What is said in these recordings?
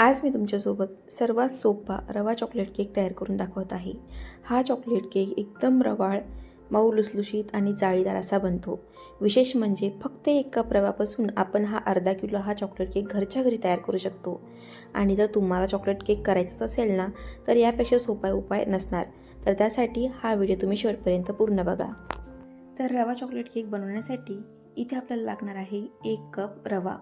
आज मी तुमच्यासोबत सर्वात सोपा रवा चॉकलेट केक तयार करून दाखवत आहे. हा चॉकलेट केक एकदम रवाळ मऊ लुसलुशीत आणि जाळीदार असा बनतो. विशेष म्हणजे फक्त एक कप रव्यापासून आपण हा अर्धा किलो हा चॉकलेट केक घरच्या घरी तयार करू शकतो. आणि जर तुम्हाला चॉकलेट केक करायचाच असेल ना तर यापेक्षा सोपा उपाय नसणार. तर त्यासाठी हा व्हिडिओ तुम्ही शेवटपर्यंत पूर्ण बघा. तर रवा चॉकलेट केक बनवण्यासाठी इथे आपल्याला लागणार आहे एक कप रवा.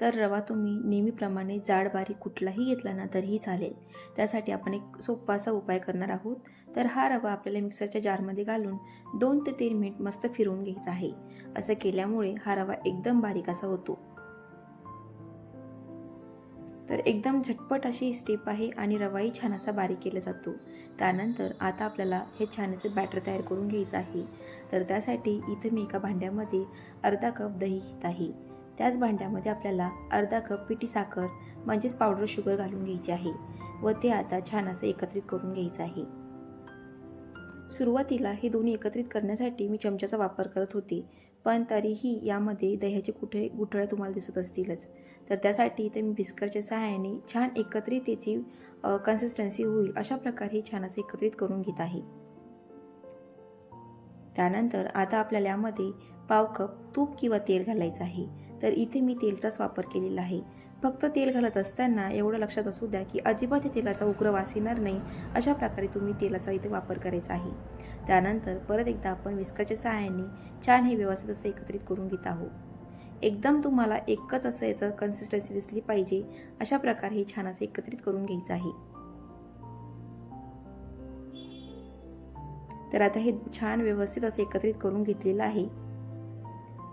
तर रवा तुम्ही नेहमीप्रमाणे जाड बारीक कुठलाही घेतला ना तरीही चालेल. त्यासाठी आपण एक सोप्पासा उपाय करणार आहोत. तर हा रवा आपल्याला मिक्सरच्या जारमध्ये घालून दोन ते तीन मिनिट मस्त फिरवून घ्यायचा आहे. असं केल्यामुळे हा रवा एकदम बारीक असा होतो. तर एकदम झटपट अशी स्टेप आहे आणि रवाही छान असा बारीक केला जातो. त्यानंतर आता आपल्याला हे छानचे बॅटर तयार करून घ्यायचं आहे. तर त्यासाठी इथं मी एका भांड्यामध्ये अर्धा कप दही घेत आहे. त्याच भांड्यामध्ये आपल्याला अर्धा कप पिठी साखर म्हणजेच पावडर शुगर घालून घ्यायची आहे व ते आता छान असं एकत्रित करून घ्यायचं आहे. सुरुवातीला हे दोन्ही एकत्रित करण्यासाठी मी चमच्याचा वापर करत होते पण तरीही यामध्ये दह्याचे कुठे गुठळ्या तुम्हाला दिसत असतीलच. तर त्यासाठी इथे मी बिस्करच्या सहाय्याने छान एकत्रित त्याची कन्सिस्टन्सी होईल अशा प्रकारे छान असं एकत्रित करून घेत आहे. त्यानंतर आता आपल्याला यामध्ये पाव कप तूप किंवा तेल घालायचं आहे. तर इथे मी तेलचाच वापर केलेला आहे. फक्त तेल घालत असताना एवढं लक्षात असू द्या की अजिबात तेलाचा उग्र वास येणार नाही अशा प्रकारे तुम्ही तेलाचा इथे वापर करायचा आहे. त्यानंतर परत एकदा आपण विस्काच्या सहाय्याने छान हे व्यवस्थित असं एकत्रित करून घेत आहोत. एकदम तुम्हाला एकच असं याचं कन्सिस्टन्सी दिसली पाहिजे अशा प्रकारे हे छान असं एकत्रित करून घ्यायचं आहे. तर आता हे छान व्यवस्थित असं एकत्रित करून घेतलेलं आहे.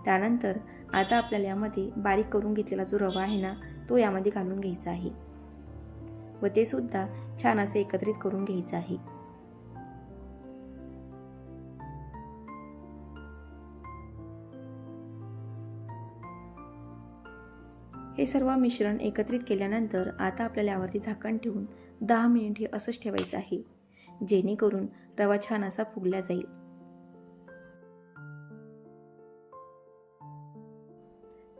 त्यानंतर आता आपल्याला यामध्ये बारीक करून घेतलेला जो रवा आहे ना तो यामध्ये घालून घ्यायचा आहे. व ते सुद्धा छान असे एकत्रित करून घ्यायचं आहे. हे सर्व मिश्रण एकत्रित केल्यानंतर आता आपल्याला यावरती झाकण ठेवून दहा मिनिट हे असंच ठेवायचं आहे जेणेकरून रवा छान असा फुगला जाईल.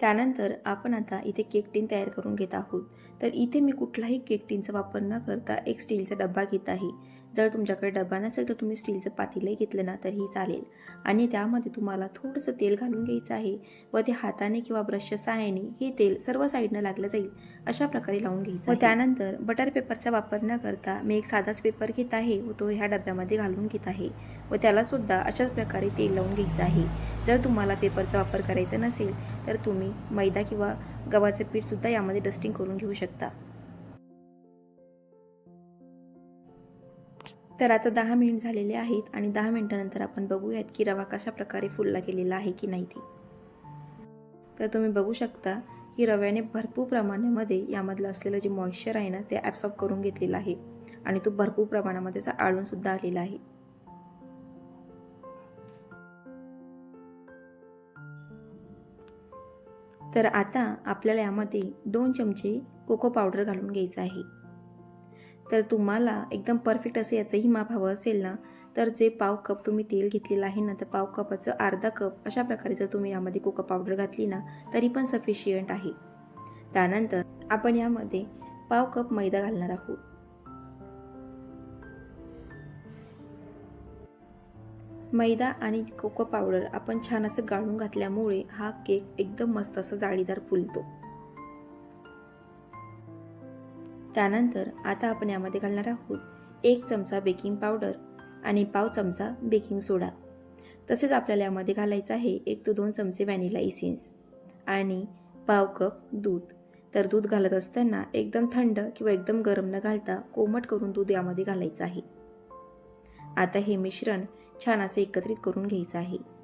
त्यानंतर आपण आता इथे केक टीन तयार करून घेत आहोत. तर इथे मी कुठलाही केक टीनचा वापर न करता एक स्टीलचा डब्बा घेत आहे. जर तुमच्याकडे डब्बा नसेल तर तुम्ही स्टीलचं पातेलंही घेतलं ना तरीही चालेल. आणि त्यामध्ये तुम्हाला थोडंसं तेल घालून घ्यायचं आहे व ते हाताने किंवा ब्रशच्या सहाय्याने हे तेल सर्व साईडनं लागलं जाईल अशा प्रकारे लावून घ्यायचं व त्यानंतर बटर पेपरचा वापर न करता मी एक साधाच पेपर घेत आहे व तो ह्या डब्यामध्ये घालून घेत आहे व त्यालासुद्धा अशाच प्रकारे तेल लावून घ्यायचं आहे. जर तुम्हाला पेपरचा वापर करायचा नसेल तर तुम्ही मैदा किंवा गव्हाचे पीठसुद्धा यामध्ये डस्टिंग करून घेऊ शकता. तर आता दहा मिनिट झालेले आहेत आणि दहा मिनिटानंतर आपण बघूयात की रवा कशा प्रकारे फुलला गेलेला आहे की नाही ते. तर तुम्ही बघू शकता की रव्याने भरपूर प्रमाणामध्ये यामधलं असलेलं जे मॉइश्चर आहे ना ते ॲब्सॉर्ब करून घेतलेलं आहे. आणि तो भरपूर प्रमाणामध्ये त्याचा आळूनसुद्धा आलेला आहे. तर आता आपल्याला यामध्ये दोन चमचे कोको पावडर घालून घ्यायचं आहे. तर तुम्हाला एकदम परफेक्ट असं याचंही माप हवं असेल ना तर जे पाव कप तुम्ही तेल घेतलेलं आहे ना तर पाव कपाचं अर्धा कप अशा प्रकारे जर तुम्ही यामध्ये कोको पावडर घातली ना तरी पण सफिशियंट आहे. त्यानंतर आपण यामध्ये पाव कप मैदा घालणार आहोत. मैदा आणि कोको पावडर आपण छान असं गाळून घातल्यामुळे हा केक एकदम मस्त असं जाळीदार फुलतो. त्यानंतर आता आपण यामध्ये घालणार आहोत एक चमचा बेकिंग पावडर आणि पाव चमचा बेकिंग सोडा. तसेच आपल्याला यामध्ये घालायचं आहे एक ते दोन चमचे व्हॅनिला इसेन्स आणि पाव कप दूध. तर दूध घालत असताना एकदम थंड किंवा एकदम गरम न घालता कोमट करून दूध यामध्ये घालायचं आहे. आता हे मिश्रण छान असे एकत्रित करून घ्यायचं आहे.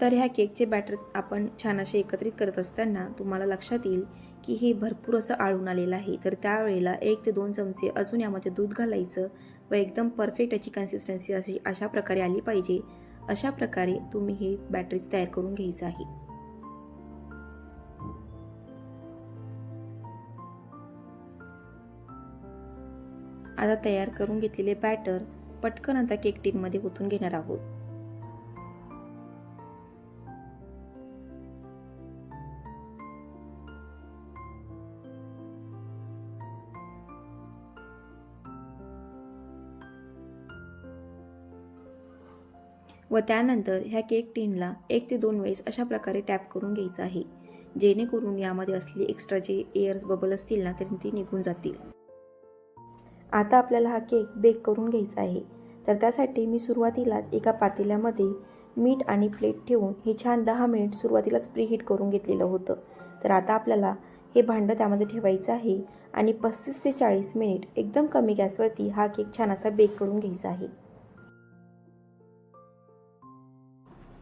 तर ह्या केकचे बॅटर आपण छान असे एकत्रित करत असताना तुम्हाला लक्षात येईल की हे भरपूर असं आळून आलेलं आहे. तर त्यावेळेला एक ते दोन चमचे अजून यामध्ये दूध घालायचं व एकदम परफेक्ट याची कन्सिस्टन्सी अशी अशा प्रकारे आली पाहिजे. अशा प्रकारे तुम्ही हे बॅटरी तयार करून घ्यायचं आहे. आता तयार करून घेतलेले बॅटर पटकन आता केक टीनमध्ये ओतून घेणार आहोत. व त्यानंतर ह्या केक टीनला एक ते दोन वेळेस अशा प्रकारे टॅप करून घ्यायचं आहे. जेणेकरून यामध्ये असली एक्स्ट्रा जे एअर्स बबल असतील ना तर ती निघून जातील. आता आपल्याला हा केक बेक करून घ्यायचा आहे. तर त्यासाठी मी सुरुवातीलाच एका पातेल्यामध्ये मीठ आणि प्लेट ठेवून हे छान दहा मिनिट सुरुवातीलाच प्रीहीट करून घेतलेलं होतं. तर आता आपल्याला हे भांडं त्यामध्ये ठेवायचं आहे आणि पस्तीस ते चाळीस मिनिट एकदम कमी गॅसवरती हा केक छान असा बेक करून घ्यायचा आहे.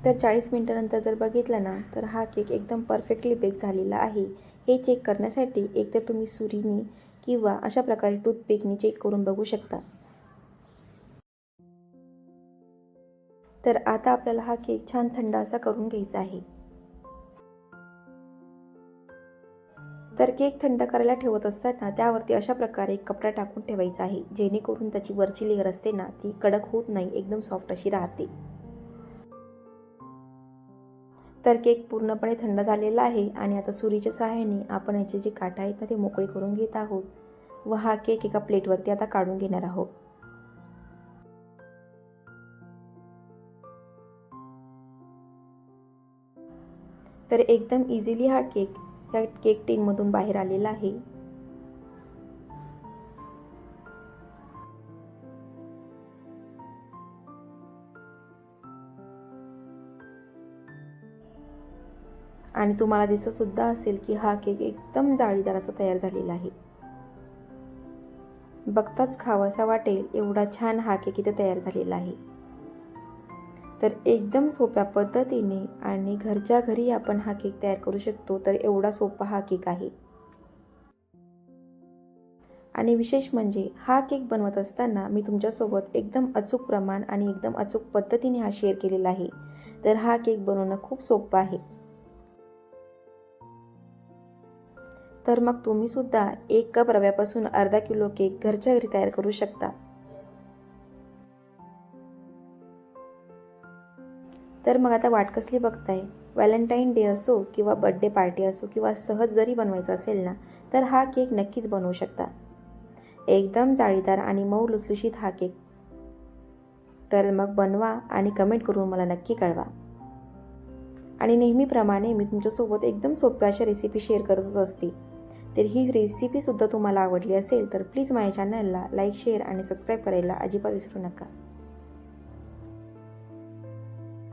तर चाळीस मिनटानंतर जर बघितलं ना तर हा केक एकदम परफेक्टली बेक झालेला आहे. हे चेक करण्यासाठी एकतर तुम्ही सुरीने किंवा अशा प्रकारे टूथपिकनी चेक करून बघू शकता. तर आता आपल्याला हा केक छान थंड असा करून घ्यायचा आहे. तर केक थंड करायला ठेवत असताना त्यावरती अशा प्रकारे एक कपडा टाकून ठेवायचा आहे जेणेकरून त्याची वरची लेअर असते ना ती कडक होत नाही एकदम सॉफ्ट अशी राहते. तर केक पूर्णपणे थंड झालेला आहे आणि आता सुरीच्या सहाय्याने आपण याचे जे काटा आहेत ना ते मोकळे करून घेत आहोत. व हा केक एका प्लेटवरती आता काढून घेणार आहोत. तर एकदम इझिली हा केक ह्या केक टीनमधून बाहेर आलेला आहे. आणि तुम्हाला दिसतसुद्धा असेल की हा केक एकदम जाळीदार असा तयार झालेला आहे. बघताच खावासा वाटेल एवढा छान हा केक इथे तयार झालेला आहे. तर एकदम सोप्या पद्धतीने आणि घरच्या घरी आपण हा केक तयार करू शकतो तर एवढा सोपा हा केक आहे. आणि विशेष म्हणजे हा केक बनवत असताना मी तुमच्यासोबत एकदम अचूक प्रमाण आणि एकदम अचूक पद्धतीने हा शेअर केलेला आहे. तर हा केक बनवणं खूप सोपं आहे. तर मग तुम्ही सुद्धा एक कप रव्यापासून अर्धा किलो केक घरच्या घरी तयार करू शकता. तर मग आता वाट कसली बघताय? व्हॅलेंटाईन डे असो किंवा बड्डे पार्टी असो किंवा सहज जरी बनवायचा असेल ना तर हा केक नक्कीच बनवू शकता. एकदम जाळीदार आणि मऊ लुसलुशीत हा केक. तर मग बनवा आणि कमेंट करून मला नक्की कळवा. आणि नेहमीप्रमाणे मी तुमच्यासोबत एकदम सोप्या अशा रेसिपी शेअर करतच असते. तर ही रेसिपीसुद्धा तुम्हाला आवडली असेल तर प्लीज माझ्या चॅनलला लाईक शेअर आणि सबस्क्राईब करायला अजिबात विसरू नका.